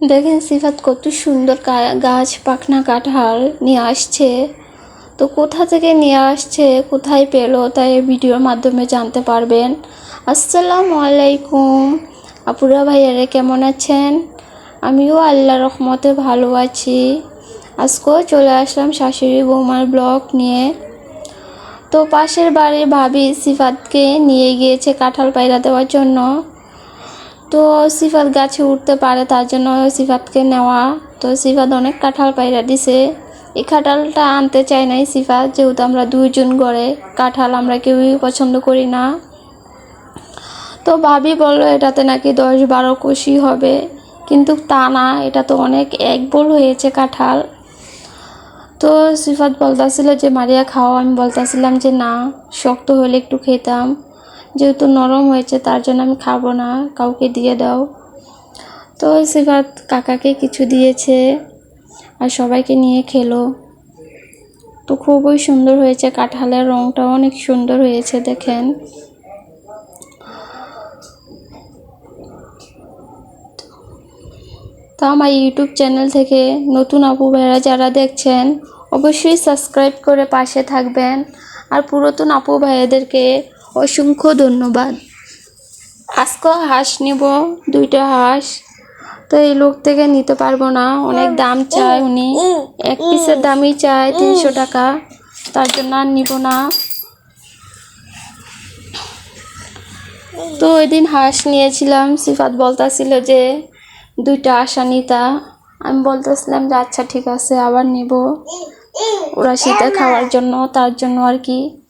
দেখেন সিফাত কত সুন্দর গাছ পাখনা কাঁঠাল নিয়ে আসছে। তো কোথা থেকে নিয়ে আসছে, কোথায় পেল, তাই ভিডিওর মাধ্যমে জানতে পারবেন। আসসালামু আলাইকুম। আপুরা ভাইয়ারে কেমন আছেন? আমিও আল্লাহ রহমতে ভালো আছি। আজকেও চলে আসলাম শাশুড়ি বৌমার ব্লগ নিয়ে। তো পাশের বাড়ির ভাবি সিফাতকে নিয়ে গিয়েছে কাঁঠাল পায়রা দেওয়ার জন্য। তো সিফাত গাছে উঠতে পারে, তার জন্য সিফাতকে নেওয়া। তো সিফাত অনেক কাঁঠাল পায়রা দিছে। এই কাঁঠালটা আনতে চাই নাই সিফাত, যেহেতু আমরা দুইজন গড়ে কাঁঠাল আমরা কেউই পছন্দ করি না। তো ভাবি বলল, এটাতে নাকি দশ বারো কুশি হবে। কিন্তু তা না, এটা তো অনেক এক বোল হয়েছে কাঁঠাল। তো সিফাত বলতেছিল যে, মারিয়া, খাও। আমি বলতেছিলাম যে, না, শক্ত হলে একটু খেতাম। যেহেতু নরম হয়েছে, তার জন্য আমি খাব না। কাউকে দিয়ে দাও। তো সিফাত কাকাকে কিছু দিয়েছে আর সবাইকে নিয়ে খেলো। তো খুবই সুন্দর হয়েছে কাঁঠালের রঙটা অনেক সুন্দর হয়েছে দেখেন। তো আমার ইউটিউব চ্যানেল থেকে নতুন আপু ভাইরা যারা দেখছেন, অবশ্যই সাবস্ক্রাইব করে পাশে থাকবেন। আর পুরাতন আপু ভাইয়াদেরকে অসংখ্য ধন্যবাদ। আজকে হাঁস নিব, দুইটা হাঁস। তো এই লোক থেকে নিতে পারব না। অনেক দাম চায় উনি। এক পিসের দামই চায় তিনশো টাকা। তার জন্য আর নিব না। তো ওই দিন হাঁস নিয়েছিলাম। সিফাত বলতাছিল যে, দুইটা আশা নিতা। আমি বলতেছিলাম যে আচ্ছা ঠিক আছে, আবার নিব। ওরা শীতে খাওয়ার জন্য, তার জন্য আর কি।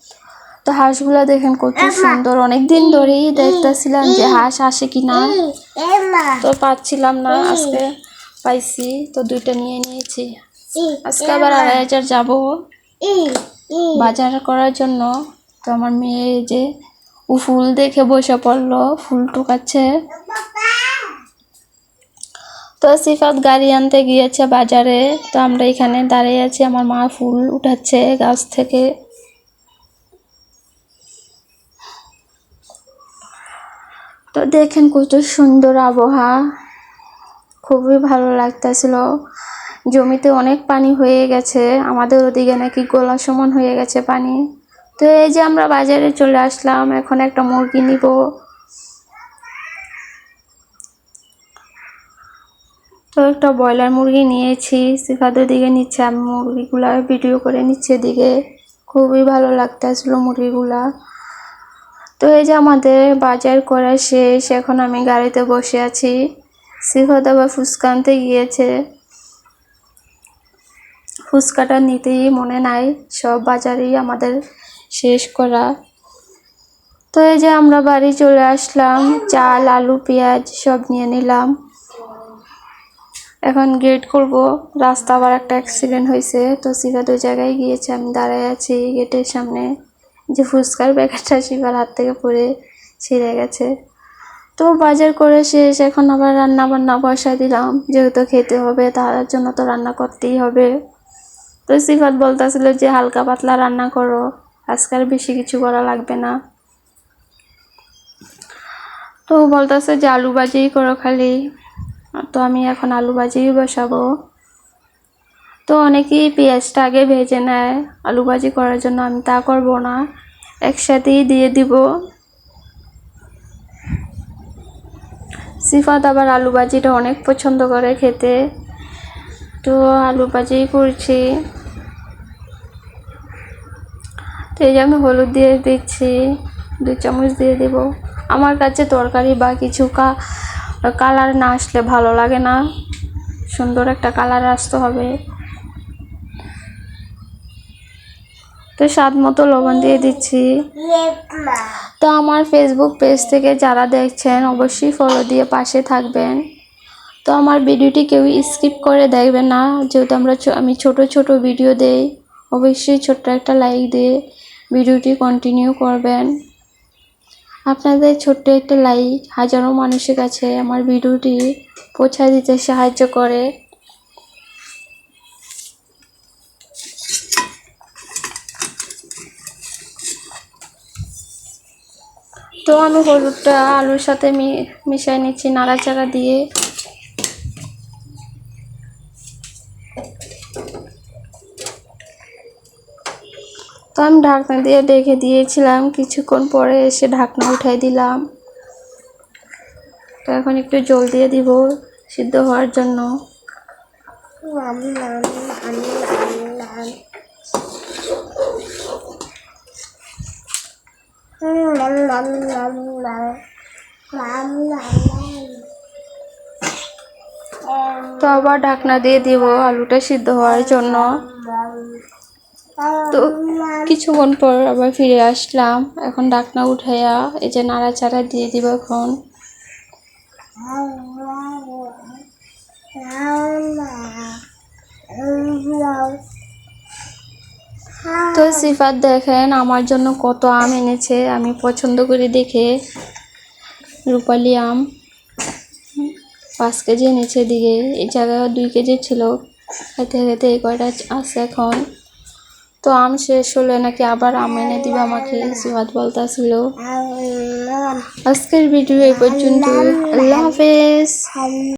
তো হাঁসগুলো দেখেন কত সুন্দর। অনেক দিন ধরেই দেখতেছিলাম যে হাঁস আসে কি না। তো পাচ্ছিলাম না আজকে পাইছি। তো দুইটা নিয়ে নিয়েছি। আজকে আবার আড়াই হাজার যাব বাজার করার জন্য। তো আমার মেয়ে যে ও ফুল দেখে বসে পড়ল ফুল টুকাচ্ছে। তো সিফাত গাড়ি আনতে গিয়েছে বাজারে। তো আমরা এখানে দাঁড়িয়ে আছি। আমার মা ফুল উঠাচ্ছে গাছ থেকে। তো দেখেন কত সুন্দর আবহাওয়া। খুবই ভালো লাগতেছিল। জমিতে অনেক পানি হয়ে গেছে। আমাদের ওদিকে নাকি গোলা সমান হয়ে গেছে পানি। তো এই যে আমরা বাজারে চলে আসলাম, এখন একটা মুরগি নিব। তো একটা ব্রয়লার মুরগি নিয়েছি। সিফাদের দিকে নিচ্ছে, আমি মুরগিগুলা ভিডিও করে নিচ্ছে দিকে খুবই ভালো লাগতেছিল মুরগিগুলা। তো এই যে আমাদের বাজার করা শেষ, এখন আমি গাড়িতে বসে আছি। সিফাত আবার ফুচকা আনতে গিয়েছে। ফুচকাটা নিতেই মনে নাই, সব বাজারই আমাদের শেষ করা। তো এই যে আমরা বাড়ি চলে আসলাম, চাল, আলু, পেঁয়াজ সব নিয়ে নিলাম। এখন গেট করব রাস্তা আবার একটা অ্যাক্সিডেন্ট হয়েছে, তো সিফাত ওই জায়গায় গিয়েছে, আমি দাঁড়ায় আছি গেটের সামনে। যে ফুচকার প্যাকেটটা শিবার হাত থেকে পড়ে ছিঁড়ে গেছে। তো বাজার করে শেষ, এখন আবার রান্না বান্না বসা দিলাম। যেহেতু খেতে হবে, তার জন্য তো রান্না করতেই হবে। তো সিফাত বলতেছিল যে, হালকা পাতলা রান্না করো আজকাল বেশি কিছু করা লাগবে না। তো বলতেছে যে, আলু ভাজিই করো খালি। তো আমি এখন আলু ভাজিই বসাবো। তো অনেকেই পেঁয়াজটা আগে ভেজে নেয়, আলু ভাজি করার জন্য, আমি তা করব না। একসাথেই দিয়ে দিব। সিফাত আবার আলু ভাজিটা অনেক পছন্দ করে খেতে। তো আলু ভাজিই করছি। তো এই যে আমি হলুদ দিয়ে দিচ্ছি দুই চামচ দিয়ে দিব। আমার কাছে তরকারি বা কিছু কা, কালার না আসলে ভালো লাগে না। সুন্দর একটা কালার আসতে হবে। তো স্বাদ মতো লবণ দিয়ে দিচ্ছি। তো আমার ফেসবুক পেজ থেকে যারা দেখছেন, অবশ্যই ফলো দিয়ে পাশে থাকবেন। তো আমার ভিডিওটি কেউ স্কিপ করে দেখবেন না। যেহেতু আমরা আমি ছোট ছোট ভিডিও দেই, অবশ্যই ছোট্ট একটা লাইক দিয়ে ভিডিওটি কন্টিনিউ করবেন। আপনাদের ছোট্ট একটা লাইক হাজারো মানুষের কাছে আমার ভিডিওটি পৌঁছে দিতে সাহায্য করে। তো আমি হলুদটা আলুর সাথে মিশিয়ে নিচ্ছি নাড়াচাড়া দিয়ে। তো আমি ঢাকনা দিয়ে ডেকে দিয়েছিলাম, কিছুক্ষণ পরে এসে ঢাকনা উঠাই দিলাম। তো এখন একটু জল দিয়ে দিব সিদ্ধ হওয়ার জন্য। তো আবার ঢাকনা দিয়ে দিব, আলুটা সিদ্ধ হওয়ার জন্য। তো কিছুক্ষণ পর আবার ফিরে আসলাম। এখন ঢাকনা উঠাইয়া এই যে নাড়াচাড়া দিয়ে দিব এখন। তো সিফাত দেখেন আমার জন্য কত আম এনেছে আমি পছন্দ করে দেখে রূপালি আম পাঁচ কেজি এনেছে দিকে এই জায়গায় দুই কেজি ছিল খেতে খেতে এই কয়টা আছে এখন। তো আম শেষ হলে নাকি আবার আম এনে দিবে আমাকে সিফাত বলতেছিল। আজকের ভিডিও এই পর্যন্ত আল্লাহ হাফেজ।